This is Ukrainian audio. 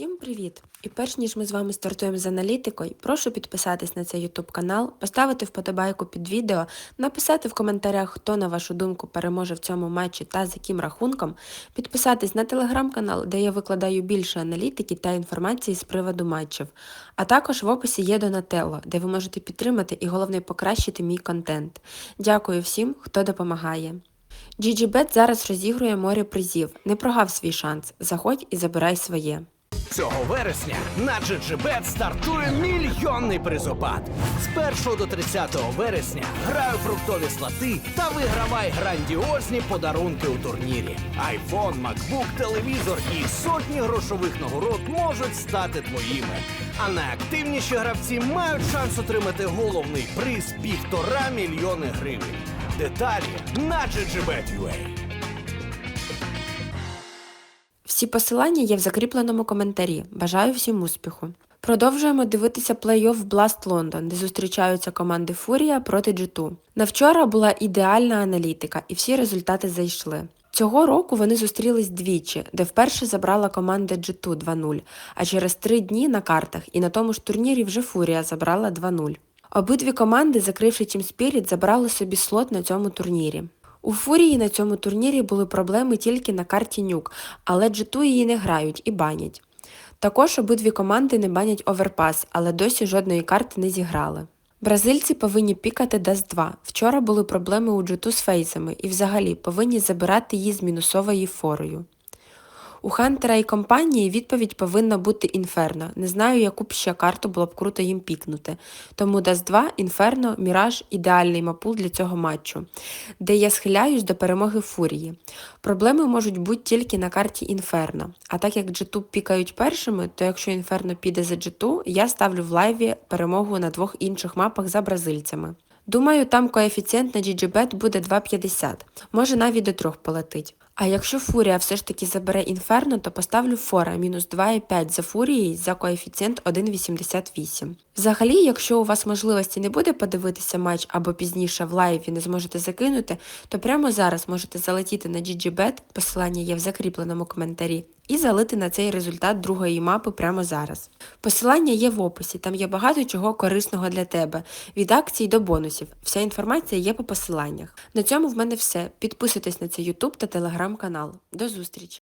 Всім привіт! І перш ніж ми з вами стартуємо з аналітикою, прошу підписатись на цей YouTube канал, поставити вподобайку під відео, написати в коментарях, хто на вашу думку переможе в цьому матчі та з яким рахунком, підписатись на телеграм-канал, де я викладаю більше аналітики та інформації з приводу матчів. А також в описі є Донателло, де ви можете підтримати і головне покращити мій контент. Дякую всім, хто допомагає. GGBet зараз розігрує море призів. Не прогав свій шанс. Заходь і забирай своє. Цього вересня на GGBet стартує мільйонний призопад. З 1 до 30 вересня граю фруктові слоти та вигравай грандіозні подарунки у турнірі. Айфон, макбук, телевізор і сотні грошових нагород можуть стати твоїми. А найактивніші гравці мають шанс отримати головний приз півтора мільйони гривень. Деталі на GGBet.ua. Всі посилання є в закріпленому коментарі. Бажаю всім успіху. Продовжуємо дивитися плей-офф Blast London, де зустрічаються команди Фурія проти G2. На вчора була ідеальна аналітика, і всі результати зайшли. Цього року вони зустрілись двічі, де вперше забрала команда G2 2-0, а через три дні на картах і на тому ж турнірі вже Фурія забрала 2-0. Обидві команди, закривши Team Spirit, забрали собі слот на цьому турнірі. У Фурії на цьому турнірі були проблеми тільки на карті Нюк, але G2 її не грають і банять. Також обидві команди не банять оверпас, але досі жодної карти не зіграли. Бразильці повинні пікати Даст 2. Вчора були проблеми у G2 з фейсами і взагалі повинні забирати її з мінусовою форою. У Хантера і компанії відповідь повинна бути Інферно. Не знаю, яку б ще карту було б круто їм пікнути. Тому Даст 2, Інферно, Міраж ідеальний мапул для цього матчу, де я схиляюсь до перемоги Фурії. Проблеми можуть бути тільки на карті Інферно. А так як G2 пікають першими, то якщо Інферно піде за G2, я ставлю в лайві перемогу на двох інших мапах за бразильцями. Думаю, там коефіцієнт на GGBet буде 2,50, може навіть до 3 полетить. А якщо Фурія все ж таки забере Інферно, то поставлю Фора мінус 2,5 за Фурією за коефіцієнт 1,88. Взагалі, якщо у вас можливості не буде подивитися матч або пізніше в лайві не зможете закинути, то прямо зараз можете залетіти на GGBet, посилання є в закріпленому коментарі, і залити на цей результат другої мапи прямо зараз. Посилання є в описі, там є багато чого корисного для тебе, від акцій до бонусів. Вся інформація є по посиланнях. На цьому в мене все. Підписуйтесь на цей YouTube та телеграм-канал. До зустрічі!